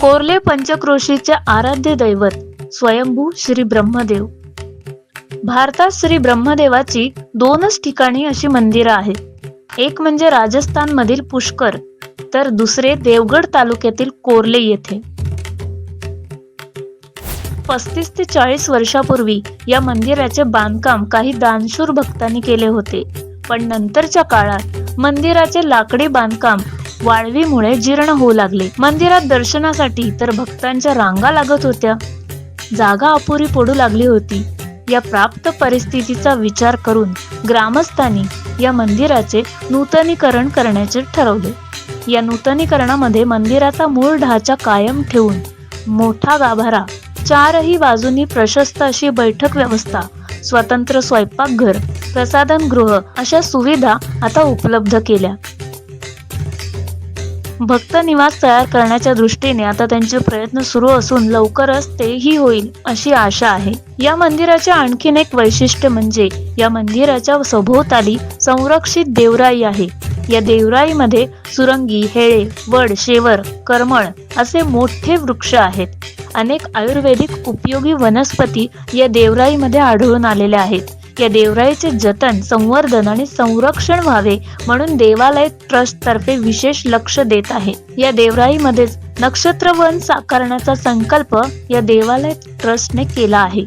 कोर्ले पंचक्रोशीचे आराध्य दैवत स्वयंभू श्री ब्रह्मदेव. भारतात श्री ब्रह्मदेवाची दोनच ठिकाणी अशी मंदिरं आहेत. एक म्हणजे राजस्थान मधील पुष्कर तर दुसरे देवगड तालुक्यातील कोर्ले येथे. पस्तीस ते चाळीस वर्षापूर्वी या मंदिराचे बांधकाम काही दानशूर भक्तांनी केले होते. पण नंतरच्या काळात मंदिराचे लाकडी बांधकाम वाळवीमुळे जीर्ण होऊ लागले. मंदिरात दर्शनासाठी तर भक्तांच्या रांगा लागत होत्या. जागा अपुरी पडू लागली होती. या प्राप्त परिस्थितीचा विचार करून ग्रामस्थांनी या मंदिराचे नूतनीकरण करण्याचे ठरवले. या नूतनीकरणामध्ये मंदिराचा मूळ ढाचा कायम ठेवून मोठा गाभारा चारही बाजूनी प्रशस्त अशी बैठक व्यवस्था स्वतंत्र स्वयंपाकघर प्रसाधन गृह अशा सुविधा आता उपलब्ध केल्या. भक्त निवास तयार करण्याच्या दृष्टीने आता त्यांचे प्रयत्न सुरू असून लवकरच तेही होईल अशी आशा आहे. या मंदिराचे आणखीन एक वैशिष्ट्य म्हणजे या मंदिराच्या सभोवताली संरक्षित देवराई आहे. या देवराईमध्ये सुरंगी हेळे वड शेवर करमळ असे मोठे वृक्ष आहेत. अनेक आयुर्वेदिक उपयोगी वनस्पती या देवराईमध्ये आढळून आलेल्या आहेत. या देवराईचे जतन संवर्धन आणि संरक्षण व्हावे म्हणून देवालय ट्रस्ट तर्फे विशेष लक्ष देत आहे. या देवराईमध्येच नक्षत्रवन साकारण्याचा संकल्प या देवालय ट्रस्टने केला आहे.